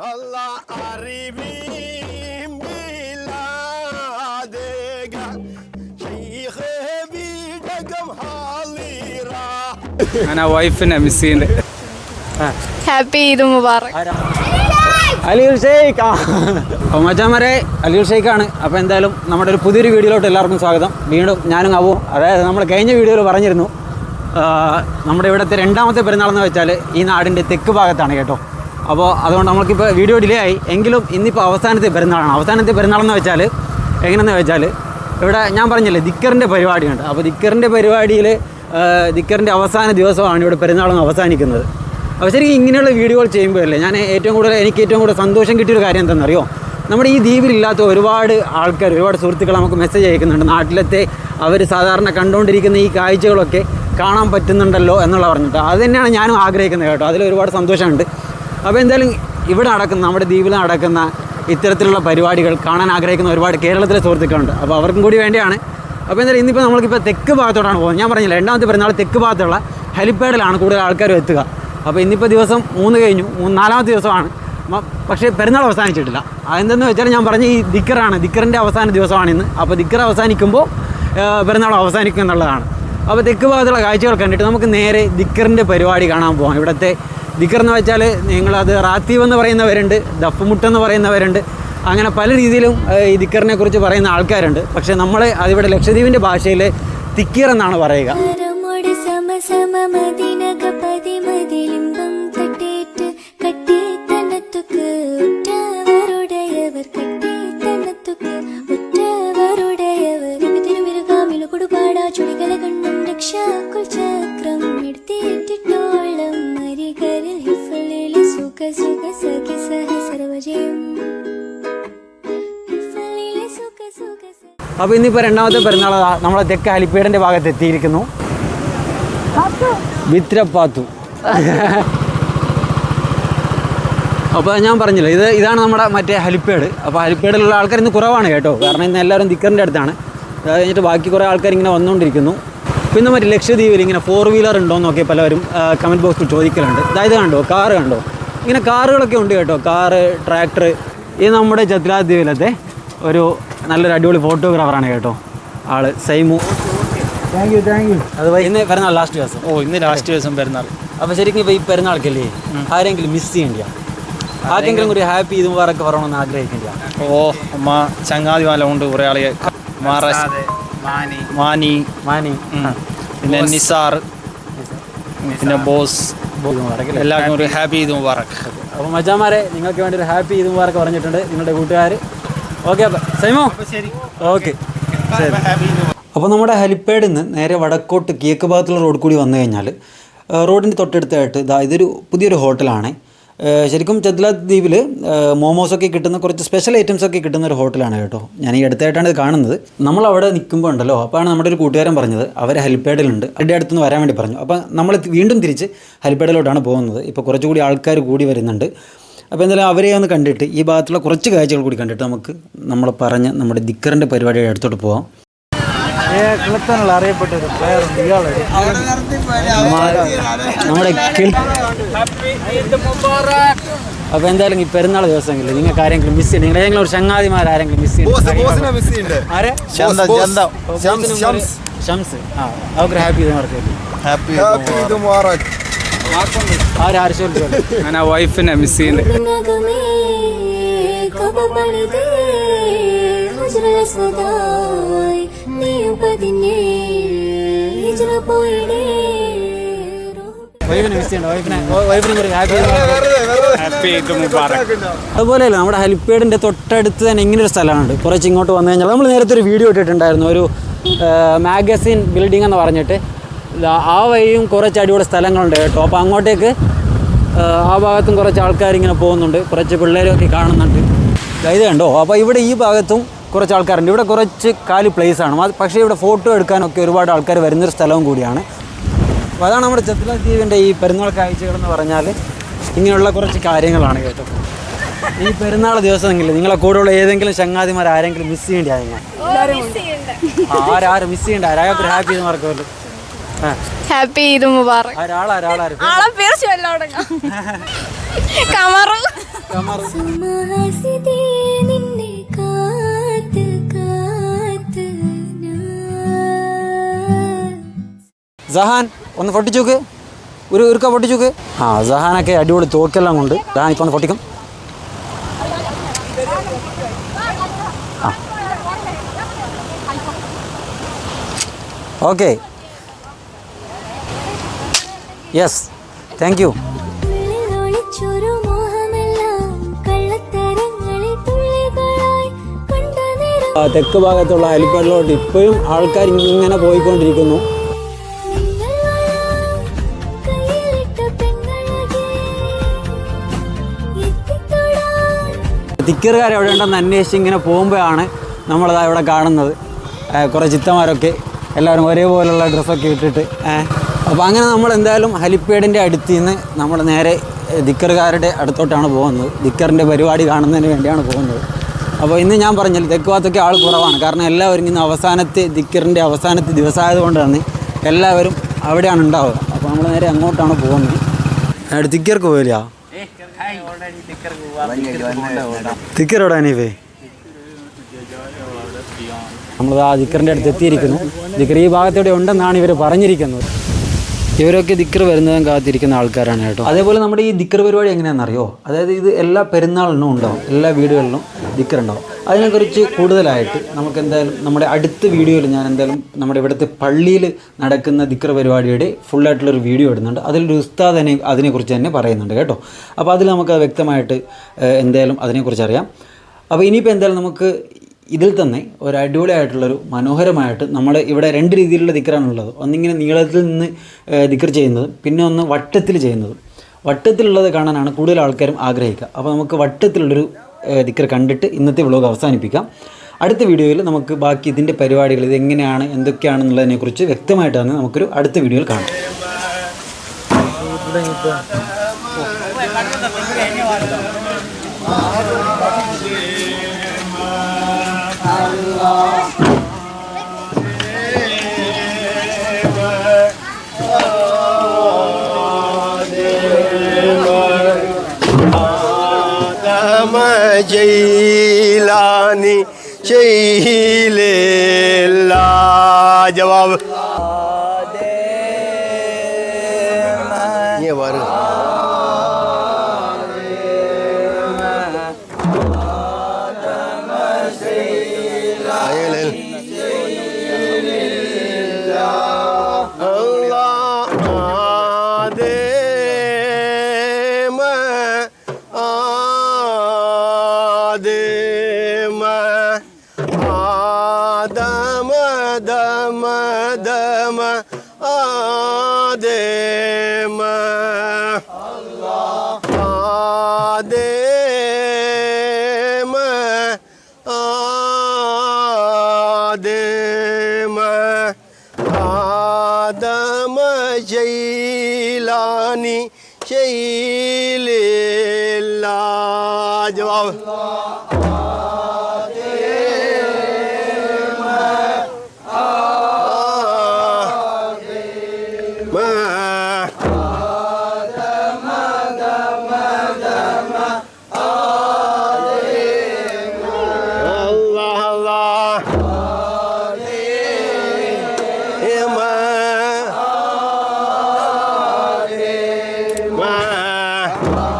Allah arifim biladega Şeyh bir takım halira ഞാൻ ആ. വൈഫിനെ മിസ് ചെയ്യുന്നുണ്ട് ഹാപ്പി ഈദ് മുബാറക് അലിയുൽ ഷെയ്ഖ് മച്ചാമാരെ ആണ്. ഷെയ്ഖാണ് അപ്പോൾ എന്തായാലും നമ്മുടെ ഒരു പുതിയൊരു വീഡിയോയിലോട്ട് എല്ലാവർക്കും സ്വാഗതം. വീണ്ടും ഞാനും അവും. അതായത് നമ്മൾ കഴിഞ്ഞ വീഡിയോയിൽ പറഞ്ഞിരുന്നു നമ്മുടെ ഇവിടുത്തെ രണ്ടാമത്തെ പെരുന്നാളെന്ന് വെച്ചാൽ ഈ നാടിന്റെ തെക്ക് ഭാഗത്താണ് കേട്ടോ. അപ്പോൾ അതുകൊണ്ട് നമ്മൾക്കിപ്പോൾ വീഡിയോ ഡിലേ ആയി എങ്കിലും ഇന്നിപ്പോൾ അവസാനത്തെ പെരുന്നാളാണ്. അവസാനത്തെ പെരുന്നാളെന്ന് വെച്ചാൽ എങ്ങനെയെന്ന് വെച്ചാൽ ഇവിടെ ഞാൻ പറഞ്ഞില്ലേ ദിക്കറിന്റെ പരിപാടിയുണ്ട്. അപ്പോൾ ദിക്കറിന്റെ പരിപാടിയിൽ ദിക്കറിന്റെ അവസാന ദിവസമാണ് ഇവിടെ പെരുന്നാളെന്ന് അവസാനിക്കുന്നത്. അപ്പോൾ ശരിക്കും ഇങ്ങനെയുള്ള വീഡിയോകൾ ചെയ്യുമ്പോഴല്ലേ ഞാൻ ഏറ്റവും കൂടുതൽ എനിക്ക് ഏറ്റവും കൂടുതൽ സന്തോഷം കിട്ടിയൊരു കാര്യം എന്താണെന്നറിയോ നമ്മുടെ ഈ ദ്വീപിലില്ലാത്ത ഒരുപാട് ആൾക്കാർ ഒരുപാട് സുഹൃത്തുക്കൾ നമുക്ക് മെസ്സേജ് അയക്കുന്നുണ്ട്. നാട്ടിലത്തെ അവർ സാധാരണ കണ്ടുകൊണ്ടിരിക്കുന്ന ഈ കാഴ്ചകളൊക്കെ കാണാൻ പറ്റുന്നുണ്ടല്ലോ എന്നുള്ള പറഞ്ഞിട്ട്. അത് തന്നെയാണ് ഞാനും ആഗ്രഹിക്കുന്നത് കേട്ടോ. അതിൽ ഒരുപാട് സന്തോഷമുണ്ട്. അപ്പോൾ എന്തായാലും ഇവിടെ നടക്കുന്ന നമ്മുടെ ദ്വീപിൽ നടക്കുന്ന ഇത്തരത്തിലുള്ള പരിപാടികൾ കാണാൻ ആഗ്രഹിക്കുന്ന ഒരുപാട് കേരളത്തിലെ സുഹൃത്തുക്കളുണ്ട്. അപ്പോൾ അവർക്കും കൂടി വേണ്ടിയാണ്. അപ്പോൾ എന്തായാലും ഇന്നിപ്പോൾ നമ്മൾക്കിപ്പോൾ തെക്ക് ഭാഗത്തോട്ടാണ് പോകുന്നത്. ഞാൻ പറഞ്ഞില്ല രണ്ടാമത്തെ പെരുന്നാൾ തെക്ക് ഭാഗത്തുള്ള ഹെലിപ്പാഡിലാണ് കൂടുതൽ ആൾക്കാരും എത്തുക. അപ്പോൾ ഇന്നിപ്പോൾ ദിവസം മൂന്ന് കഴിഞ്ഞു മൂന്ന് നാലാമത്തെ ദിവസമാണ്. പക്ഷേ പെരുന്നാൾ അവസാനിച്ചിട്ടില്ല. അതെന്തെന്ന് വെച്ചാൽ ഞാൻ പറഞ്ഞ ഈ ദിക്കറാണ് ദിക്കറിന്റെ അവസാന ദിവസമാണ് ഇന്ന്. അപ്പോൾ ദിക്കർ അവസാനിക്കുമ്പോൾ പെരുന്നാൾ അവസാനിക്കും എന്നുള്ളതാണ്. അപ്പോൾ തെക്ക് ഭാഗത്തുള്ള കാഴ്ചകൾ കണ്ടിട്ട് നമുക്ക് നേരെ ദിക്കറിന്റെ പരിപാടി കാണാൻ പോകാം ഇവിടുത്തെ ദിക്കർ എന്ന് വെച്ചാൽ നിങ്ങളത് റാത്തീവ് എന്ന് പറയുന്നവരുണ്ട് ദഫ്മുട്ടെന്ന് പറയുന്നവരുണ്ട്. അങ്ങനെ പല രീതിയിലും ഈ ദിക്കറിനെ കുറിച്ച് പറയുന്ന ആൾക്കാരുണ്ട്. പക്ഷേ നമ്മൾ അതിവിടെ ലക്ഷദ്വീപിന്റെ ഭാഷയിൽ തിക്കീർ എന്നാണ് പറയുക. സമ സമ മതിനക പതിമതിലിംബം തട്ടേറ്റ് അപ്പോൾ ഇന്നിപ്പോൾ രണ്ടാമത്തെ പെരുന്നാൾ നമ്മളെ തെക്ക് ഹലിപ്പേടിന്റെ ഭാഗത്ത് എത്തിയിരിക്കുന്നു വിത്രപ്പാത്തു അപ്പോൾ ഞാൻ പറഞ്ഞില്ലേ ഇത് ഇതാണ് നമ്മുടെ മറ്റേ ഹലിപ്പേട് അപ്പോൾ ഹലിപ്പേഡിലുള്ള ആൾക്കാർ ഇന്ന് കുറവാണ് കേട്ടോ. കാരണം ഇന്ന് എല്ലാവരും ദിക്കറിന്റെ അടുത്താണ്. അത് കഴിഞ്ഞിട്ട് ബാക്കി കുറേ ആൾക്കാർ ഇങ്ങനെ വന്നുകൊണ്ടിരിക്കുന്നു പിന്നെ മറ്റേ ലക്ഷദ്വീപിൽ ഇങ്ങനെ ഫോർ വീലർ ഉണ്ടോ എന്നൊക്കെ പലവരും കമന്റ് ബോക്സിൽ ചോദിക്കലുണ്ട്. അതായത് കണ്ടോ കാറ് കണ്ടോ? ഇങ്ങനെ കാറുകളൊക്കെ ഉണ്ട് കേട്ടോ കാറ് ട്രാക്ടർ ഇത് നമ്മുടെ ചത്രാദ്വീപിലത്തെ ഒരു നല്ലൊരു അടിപൊളി ഫോട്ടോഗ്രാഫറാണ് കേട്ടോ. ആൾ Saimu. Thank you thank you അത് ഇന്ന് പെരുന്നാൾ ലാസ്റ്റ് ദിവസം. ഓ ഇന്ന് ലാസ്റ്റ് ദിവസം പെരുന്നാൾ. അപ്പോൾ ശരിക്കും ഇപ്പോൾ ഈ പെരുന്നാൾക്കല്ലേ ആരെങ്കിലും മിസ് ചെയ്യണ്ട? ആർക്കെങ്കിലും കൂടി ഹാപ്പി ഇതും വേറൊക്കെ പറയണമെന്ന് ആഗ്രഹിക്കില്ല ഓ അമ്മ ചങ്ങാതി മാല കൊണ്ട് കുറേ ആളെ മഹാരാഷ്ട്ര മാനി. മാനി. പിന്നെ നിസാർ. പിന്നെ ബോസ്. എല്ലാവർക്കും ഒരു ഹാപ്പി ഇത് മുബാറക് അപ്പോൾ മജാമാരെ നിങ്ങൾക്ക് വേണ്ടി ഒരു ഹാപ്പി ഇതും വേറൊക്കെ പറഞ്ഞിട്ടുണ്ട്. നിങ്ങളുടെ കൂട്ടുകാർ ഓക്കെ അപ്പം സൈമോ? ഓക്കെ. ശരി അപ്പോൾ നമ്മുടെ ഹെലിപ്പാഡിൽ നിന്ന് നേരെ വടക്കോട്ട് കിഴക്ക് ഭാഗത്തുള്ള റോഡ് കൂടി വന്നു കഴിഞ്ഞാൽ റോഡിന്റെ തൊട്ടടുത്തായിട്ട് ഇതാ ഇതൊരു പുതിയൊരു ഹോട്ടലാണ്. ശരിക്കും ചത്ല ദ്വീപിൽ മോമോസൊക്കെ കിട്ടുന്ന കുറച്ച് സ്പെഷ്യൽ ഐറ്റംസ് ഒക്കെ കിട്ടുന്ന ഒരു ഹോട്ടലാണ് കേട്ടോ. ഞാൻ ഈ അടുത്തായിട്ടാണ് ഇത് കാണുന്നത്. നമ്മൾ അവിടെ നിൽക്കുമ്പോൾ ഉണ്ടല്ലോ അപ്പോഴാണ് നമ്മുടെ ഒരു കൂട്ടുകാരൻ പറഞ്ഞത്. അവർ ഹെലിപ്പാഡിലുണ്ട് അവരുടെ അടുത്തുനിന്ന് വരാൻ വേണ്ടി പറഞ്ഞു. അപ്പോൾ നമ്മൾ വീണ്ടും തിരിച്ച് ഹെലിപ്പാഡിലോട്ടാണ് പോകുന്നത്. ഇപ്പോൾ കുറച്ചുകൂടി ആൾക്കാർ കൂടി വരുന്നുണ്ട്. അപ്പോൾ എന്തായാലും അവരെ ഒന്ന് കണ്ടിട്ട് ഈ ഭാഗത്തുള്ള കുറച്ച് കാഴ്ചകൾ കൂടി കണ്ടിട്ട് നമുക്ക് നമ്മൾ പറഞ്ഞ് നമ്മുടെ ദിക്കറിന്റെ പരിപാടിയുടെ അടുത്തോട്ട് പോവാം. കിളത്താനുള്ള അറിയപ്പെട്ട ഒരു പ്ലെയർ നമ്മുടെ കിളി അപ്പോൾ എന്തായാലും ഈ പെരുന്നാൾ ദിവസങ്ങളിൽ നിങ്ങൾക്ക് ആരെങ്കിലും മിസ് ചെയ്യും നിങ്ങൾ ഏതെങ്കിലും ഒരു ചങ്ങാതിമാർ ആരെങ്കിലും മിസ് ചെയ്യുന്നു ആരെ? ഷംസ് ആ അവർക്ക് ഹാപ്പി ഇത് മാർക്ക് ഹാപ്പി ചോദിച്ചോളൂ ഞാൻ ആ വൈഫിനെ മിസ് ചെയ്യുന്നുണ്ട് അതുപോലെ നമ്മുടെ ഹെൽപ്പേഡിന്റെ തൊട്ടടുത്ത് തന്നെ ഇങ്ങനെ ഒരു സ്ഥലമുണ്ട് കുറച്ച് ഇങ്ങോട്ട് വന്നു കഴിഞ്ഞാൽ നമ്മൾ നേരത്തെ ഒരു വീഡിയോ ഇട്ടിട്ടുണ്ടായിരുന്നു. ഒരു മാഗസിൻ ബിൽഡിംഗ് എന്ന് പറഞ്ഞിട്ട് ആ വഴിയും കുറച്ച് അടിപൊളി സ്ഥലങ്ങളുണ്ട് കേട്ടോ അപ്പോൾ അങ്ങോട്ടേക്ക് ആ, ഭാഗത്തും കുറച്ച് ആൾക്കാർ ഇങ്ങനെ പോകുന്നുണ്ട് കുറച്ച് പിള്ളേരൊക്കെ കാണുന്നുണ്ട് ഇത് കണ്ടോ അപ്പോൾ ഇവിടെ ഈ ഭാഗത്തും കുറച്ച് ആൾക്കാരുണ്ട് ഇവിടെ കുറച്ച് കാലി പ്ലേസ് ആണ് അത് പക്ഷേ ഇവിടെ ഫോട്ടോ എടുക്കാനൊക്കെ ഒരുപാട് ആൾക്കാർ വരുന്നൊരു സ്ഥലവും കൂടിയാണ് അപ്പോൾ അതാണ് നമ്മുടെ ചത്തുല ദ്വീപിന്റെ ഈ പെരുന്നാൾ കാഴ്ചകളെന്ന് പറഞ്ഞാൽ ഇങ്ങനെയുള്ള കുറച്ച് കാര്യങ്ങളാണ് കേട്ടോ ഈ പെരുന്നാൾ ദിവസമെങ്കിലും നിങ്ങളെ കൂടെയുള്ള ഏതെങ്കിലും ചങ്ങാതിമാർ ആരെങ്കിലും മിസ് ചെയ്യേണ്ടി ആരെങ്കിലും ആരാരും മിസ് ചെയ്യണ്ട ആരായൊക്കെ ഹാപ്പി എന്ന് മറക്കുമല്ലോ ഹാപ്പി ഈദ് മുബാറക്. ആളെ പേര് ചൊല്ലോടങ്ങ കമറു. ഞാൻ. സഹാൻ ഒന്ന് പൊട്ടിച്ചോക്ക്. ഒരു ഒരുക്ക പൊട്ടിച്ചോക്ക്. ആ സഹാനൊക്കെ അടിപൊളി തോക്കെല്ലാം കൊണ്ട് സഹാൻ ഇപ്പൊ ഒന്ന് പൊട്ടിക്കും. ഓക്കെ. യെസ് താങ്ക് യു തെക്ക് ഭാഗത്തുള്ള ഹെലിപ്പാഡിലോട്ട് ഇപ്പോഴും ആൾക്കാർ ഇങ്ങനെ പോയിക്കൊണ്ടിരിക്കുന്നു. തിക്കറുകാർ എവിടെ ഉണ്ടെന്ന് അന്വേഷിച്ച് ഇങ്ങനെ പോകുമ്പോഴാണ് നമ്മളത് അവിടെ കാണുന്നത്. കുറേ ചിത്തമാരൊക്കെ എല്ലാവരും ഒരേപോലുള്ള ഡ്രസ്സൊക്കെ ഇട്ടിട്ട് അപ്പോൾ അങ്ങനെ നമ്മൾ എന്തായാലും ഹലിപ്പേഡിന്റെ അടുത്ത് നിന്ന് നമ്മൾ നേരെ ദിക്കറുകാരുടെ അടുത്തോട്ടാണ് പോകുന്നത്. ദിക്കറിന്റെ പരിപാടി കാണുന്നതിന് വേണ്ടിയാണ് പോകുന്നത്. അപ്പോൾ ഇന്ന് ഞാൻ പറഞ്ഞില്ല തെക്ക് ഭാഗത്തൊക്കെ ആൾ കുറവാണ്. കാരണം എല്ലാവരും ഇന്ന് അവസാനത്തെ ദിക്കറിന്റെ അവസാനത്തെ ദിവസമായതുകൊണ്ടാണ് എല്ലാവരും അവിടെയാണ് ഉണ്ടാവുക. അപ്പോൾ നമ്മൾ നേരെ അങ്ങോട്ടാണ് പോകുന്നത്. ദിക്കർക്ക് പോയില്ല ദിക്കർ എവിടെ അനീഫേ നമ്മൾ ആ ദിക്കറിന്റെ അടുത്ത് എത്തിയിരിക്കുന്നു. ദിക്കർ ഈ ഭാഗത്തോടെ ഉണ്ടെന്നാണ് ഇവർ പറഞ്ഞിരിക്കുന്നത്. ഇവരൊക്കെ ദിക്കർ വരുന്നതും കാത്തിരിക്കുന്ന ആൾക്കാരാണ് കേട്ടോ. അതേപോലെ നമ്മുടെ ഈ ദിക്കർ പരിപാടി എങ്ങനെയാണെന്നറിയോ? അതായത് ഇത് എല്ലാ പെരുന്നാളിനും ഉണ്ടാവും. എല്ലാ വീടുകളിലും ദിക്കർ ഉണ്ടാവും അതിനെക്കുറിച്ച് കൂടുതലായിട്ട് നമുക്ക് എന്തായാലും നമ്മുടെ അടുത്ത വീഡിയോയിൽ ഞാൻ എന്തായാലും നമ്മുടെ ഇവിടുത്തെ പള്ളിയിൽ നടക്കുന്ന ദിക്കർ പരിപാടിയുടെ ഫുള്ളായിട്ടുള്ളൊരു വീഡിയോ ഇടുന്നുണ്ട്. അതിലൊരു ഉസ്താദ് അതിനെ അതിനെക്കുറിച്ച് തന്നെ പറയുന്നുണ്ട് കേട്ടോ. അപ്പോൾ അതിൽ നമുക്ക് വ്യക്തമായിട്ട് എന്തായാലും അതിനെക്കുറിച്ച് അറിയാം അപ്പോൾ ഇനിയിപ്പോൾ എന്തായാലും നമുക്ക് ഇതിൽ തന്നെ ഒരു അടിപൊളിയായിട്ടുള്ളൊരു മനോഹരമായിട്ട് നമ്മൾ ഇവിടെ രണ്ട് രീതിയിലുള്ള ദിക്കറാണുള്ളത്. ഒന്നിങ്ങനെ നീളത്തിൽ നിന്ന് ദിക്കർ ചെയ്യുന്നത് പിന്നെ ഒന്ന് വട്ടത്തിൽ ചെയ്യുന്നത്. വട്ടത്തിലുള്ളത് കാണാനാണ് കൂടുതൽ ആൾക്കാരും ആഗ്രഹിക്കുക. അപ്പോൾ നമുക്ക് വട്ടത്തിലുള്ളൊരു ദിക്കർ കണ്ടിട്ട് ഇന്നത്തെ വ്ളോഗ് അവസാനിപ്പിക്കാം. അടുത്ത വീഡിയോയിൽ നമുക്ക് ബാക്കി ഇതിന്റെ പരിപാടികൾ ഇത് എങ്ങനെയാണ് എന്തൊക്കെയാണെന്നുള്ളതിനെക്കുറിച്ച് വ്യക്തമായിട്ട് തന്നെ നമുക്കൊരു അടുത്ത വീഡിയോയിൽ കാണാം. जैलानी जैले ला जवाब hadi. oh cevabı. Wow.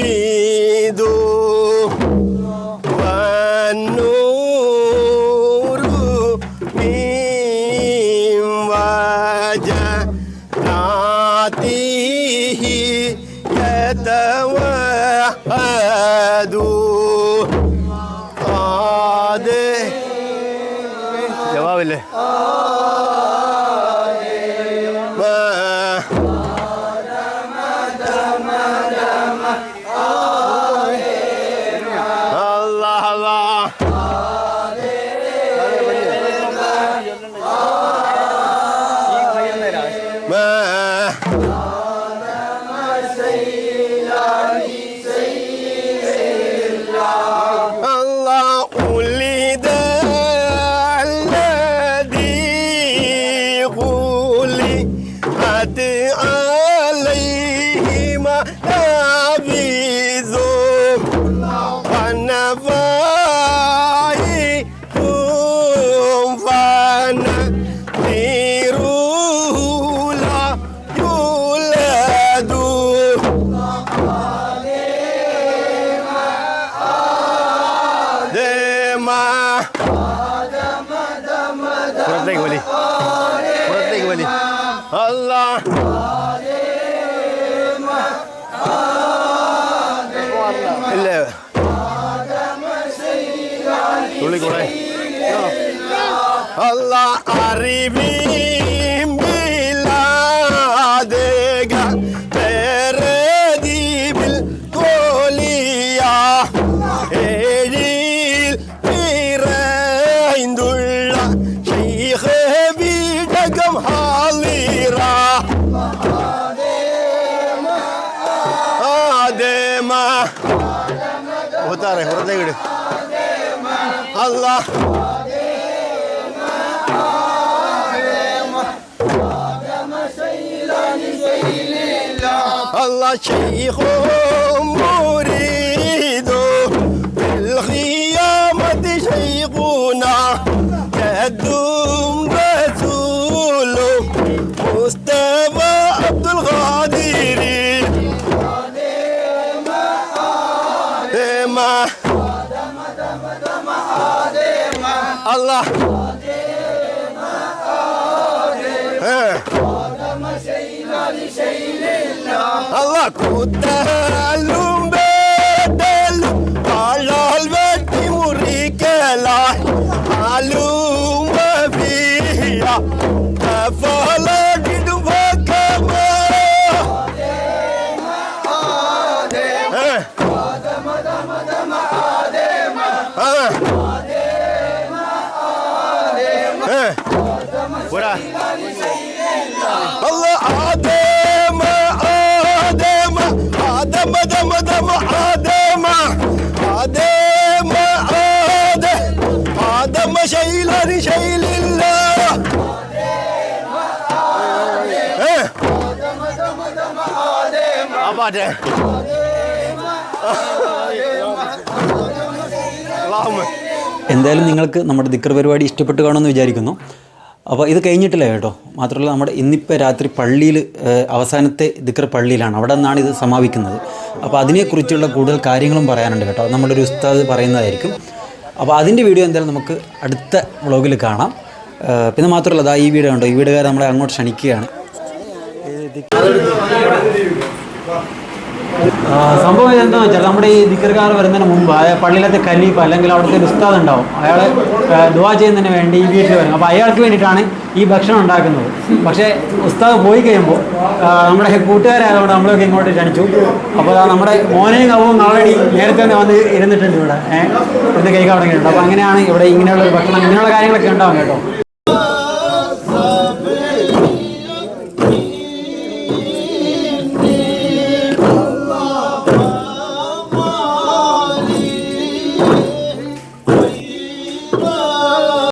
العبيد والنور من وجناته يتوحد قد جواب الله പുറത്തേക്ക് വലി. പുറത്തേക്ക് വലി. അല്ലാ ഇല്ല? തുള്ളിക്കൂടെ അല്ല അറിവീം പുറത്താറേ പുറത്തേക്ക് വിട് അല്ലാ Allah കൂത്താലും മറ്റേ എന്തായാലും നിങ്ങൾക്ക് നമ്മുടെ ദിക്കർ പരിപാടി ഇഷ്ടപ്പെട്ട് കാണുമെന്ന് വിചാരിക്കുന്നു. അപ്പോൾ ഇത് കഴിഞ്ഞിട്ടില്ല കേട്ടോ. മാത്രമല്ല നമ്മുടെ ഇന്നിപ്പോൾ രാത്രി പള്ളിയിൽ അവസാനത്തെ ദിക്കർ പള്ളിയിലാണ്. അവിടെ നിന്നാണ് ഇത് സമാപിക്കുന്നത്. അപ്പോൾ അതിനെക്കുറിച്ചുള്ള കൂടുതൽ കാര്യങ്ങളും പറയാനുണ്ട് കേട്ടോ. നമ്മുടെ ഒരു ഉസ്താദ് പറയുന്നതായിരിക്കും. അപ്പോൾ അതിന്റെ വീഡിയോ എന്തായാലും നമുക്ക് അടുത്ത വ്ളോഗിൽ കാണാം. പിന്നെ മാത്രമല്ല അതാ ഈ വീഡിയോ കണ്ടോ? ഈ വീടുകാർ നമ്മളെ അങ്ങോട്ട് ക്ഷണിക്കുകയാണ്. സംഭവം എന്താണെന്ന് വെച്ചാൽ നമ്മുടെ ഈ ദിക്കർക്കാർ വരുന്നതിന് മുമ്പ് പള്ളിയിലത്തെ ഖലീഫ അല്ലെങ്കിൽ അവിടുത്തെ ഉസ്താദ് ഉണ്ടാവും. അയാൾ ദുവാ ചെയ്യുന്നതിന് വേണ്ടി ഈ വീട്ടിൽ വരും അപ്പോൾ അയാൾക്ക് വേണ്ടിയിട്ടാണ് ഈ ഭക്ഷണം ഉണ്ടാക്കുന്നത്. പക്ഷേ ഉസ്താദ് പോയി കഴിയുമ്പോൾ നമ്മുടെ കൂട്ടുകാരായതുകൊണ്ട് നമ്മളൊക്കെ ഇങ്ങോട്ട് ക്ഷണിച്ചു. അപ്പോൾ നമ്മുടെ മോനെയും കവും ഓൾറെഡി നേരത്തെ തന്നെ വന്ന് ഇരുന്നിട്ടുണ്ട് ഇവിടെ. ഏഹ് ഇവിടുത്തെ കൈ അപ്പോൾ അങ്ങനെയാണ് ഇവിടെ ഇങ്ങനെയുള്ള ഒരു ഭക്ഷണം ഇങ്ങനെയുള്ള കാര്യങ്ങളൊക്കെ ഉണ്ടാവും കേട്ടോ.